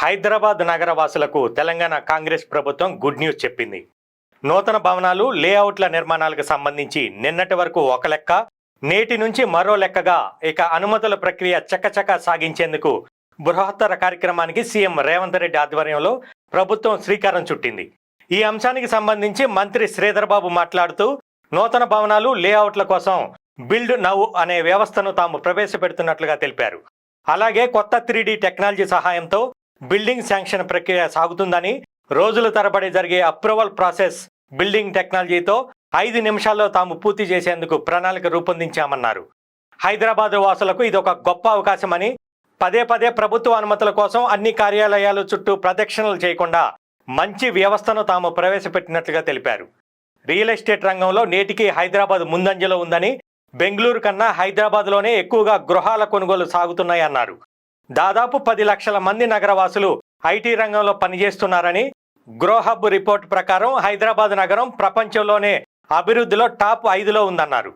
హైదరాబాద్ నగర వాసులకు తెలంగాణ కాంగ్రెస్ ప్రభుత్వం గుడ్ న్యూస్ చెప్పింది. నూతన భవనాలు లేఅవుట్ల నిర్మాణాలకు సంబంధించి నిన్నటి వరకు ఒక లెక్క నేటి నుంచి మరో లెక్కగా ఇక అనుమతుల ప్రక్రియ చక్కచక్క సాగించేందుకు బృహత్తర కార్యక్రమానికి సీఎం రేవంత్ రెడ్డి ఆధ్వర్యంలో ప్రభుత్వం శ్రీకారం చుట్టింది. ఈ అంశానికి సంబంధించి మంత్రి శ్రీధర్ బాబు మాట్లాడుతూ నూతన భవనాలు లేఅవుట్ల కోసం బిల్డ్ నవ్ అనే వ్యవస్థను తాము ప్రవేశపెడుతున్నట్లుగా తెలిపారు. అలాగే కొత్త త్రీడీ టెక్నాలజీ సహాయంతో బిల్డింగ్ శాంక్షన్ ప్రక్రియ సాగుతుందని రోజుల తరబడి జరిగే అప్రూవల్ ప్రాసెస్ బిల్డింగ్ టెక్నాలజీతో ఐదు నిమిషాల్లో తాము పూర్తి చేసేందుకు ప్రణాళిక రూపొందించామన్నారు. హైదరాబాద్ వాసులకు ఇది ఒక గొప్ప అవకాశమని పదే పదే ప్రభుత్వ అనుమతుల కోసం అన్ని కార్యాలయాలు చుట్టూ ప్రదక్షిణలు చేయకుండా మంచి వ్యవస్థను తాము ప్రవేశపెట్టినట్లుగా తెలిపారు. రియల్ ఎస్టేట్ రంగంలో నేటికి హైదరాబాద్ ముందంజలో ఉందని బెంగళూరు కన్నా హైదరాబాద్లోనే ఎక్కువగా గృహాల కొనుగోలు సాగుతున్నాయన్నారు. దాదాపు పది లక్షల మంది నగరవాసులు ఐటీ రంగంలో పనిచేస్తున్నారని గ్రోహబ్ రిపోర్ట్ ప్రకారం హైదరాబాద్ నగరం ప్రపంచంలోనే అభివృద్ధిలో టాప్ ఐదులో ఉందన్నారు.